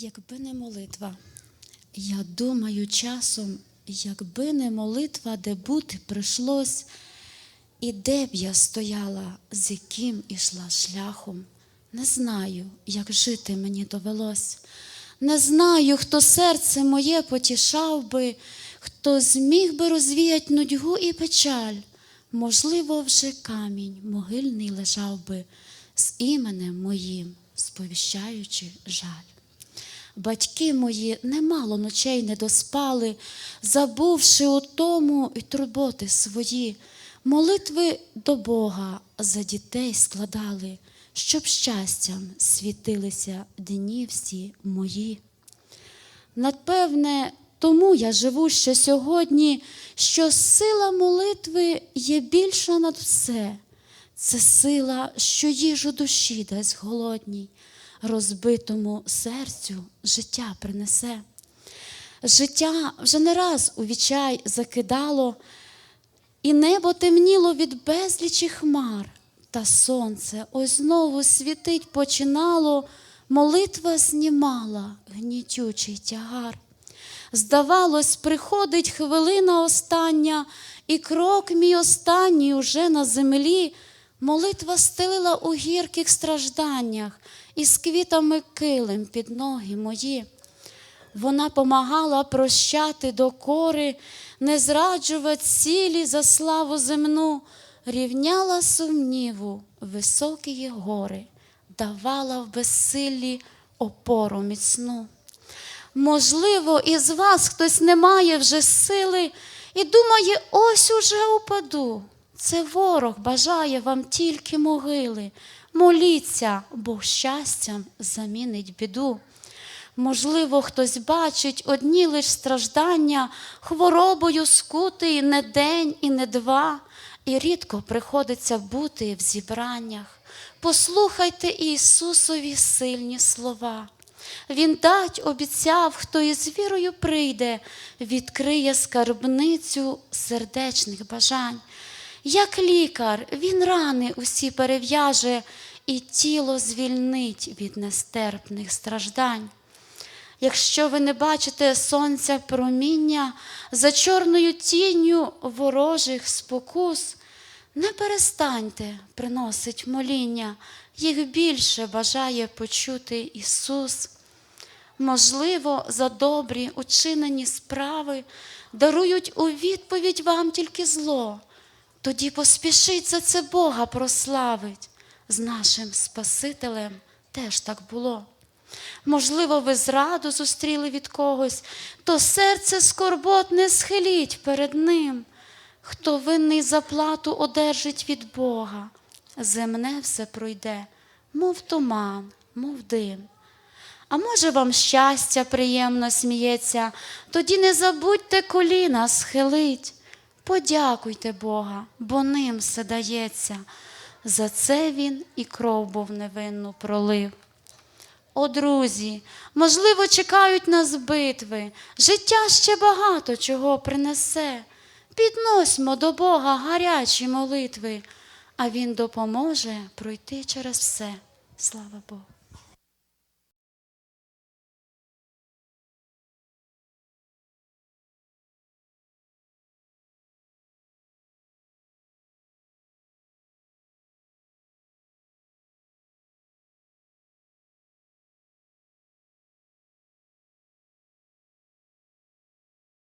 Якби не молитва, я думаю часом, якби не молитва, де бути прийшлось, і де б я стояла, з яким ішла шляхом, не знаю, як жити мені довелось. Не знаю, хто серце моє потішав би, хто зміг би розвіять нудьгу і печаль. Можливо, вже камінь могильний лежав би з іменем моїм, сповіщаючи жаль. Батьки мої немало ночей не доспали, забувши у тому й турботи свої, молитви до Бога за дітей складали, щоб щастям світилися дні всі мої. Напевне, тому я живу ще сьогодні, що сила молитви є більша над все. Це сила, що їжу душі дасть голодній, розбитому серцю життя принесе. Життя вже не раз у вічай закидало, і небо темніло від безлічі хмар, та сонце ось знову світить починало, молитва знімала гнітючий тягар. Здавалось, приходить хвилина остання, і крок мій останній уже на землі. Молитва стелила у гірких стражданнях і з квітами килим під ноги мої. Вона помагала прощати докори, не зраджувати цілі за славу земну, рівняла сумніву високі гори, давала в безсиллі опору міцну. Можливо, із вас хтось не має вже сили і думає, ось уже упаду. Це ворог бажає вам тільки могили. Моліться, Бог щастям замінить біду. Можливо, хтось бачить одні лиш страждання, хворобою скутий не день і не два, і рідко приходиться бути в зібраннях. Послухайте Ісусові сильні слова. Він дать обіцяв, хто із вірою прийде, відкриє скарбницю сердечних бажань. Як лікар, він рани усі перев'яже і тіло звільнить від нестерпних страждань. Якщо ви не бачите сонця проміння за чорною тінню ворожих спокус, не перестаньте приносить моління, їх більше бажає почути Ісус. Можливо, за добрі учинені справи дарують у відповідь вам тільки зло. Тоді поспішіть за це Бога прославить. З нашим Спасителем теж так було. Можливо, ви зраду зустріли від когось, то серце скорботне схиліть перед Ним. Хто винний заплату одержить від Бога, земне все пройде, мов туман, мов дим. А може, вам щастя приємно сміється, тоді не забудьте коліна схилить. Подякуйте Бога, бо ним все дається. За це він і кров був невинну пролив. О, друзі, можливо, чекають нас битви, життя ще багато чого принесе. Підносьмо до Бога гарячі молитви, а Він допоможе пройти через все. Слава Богу.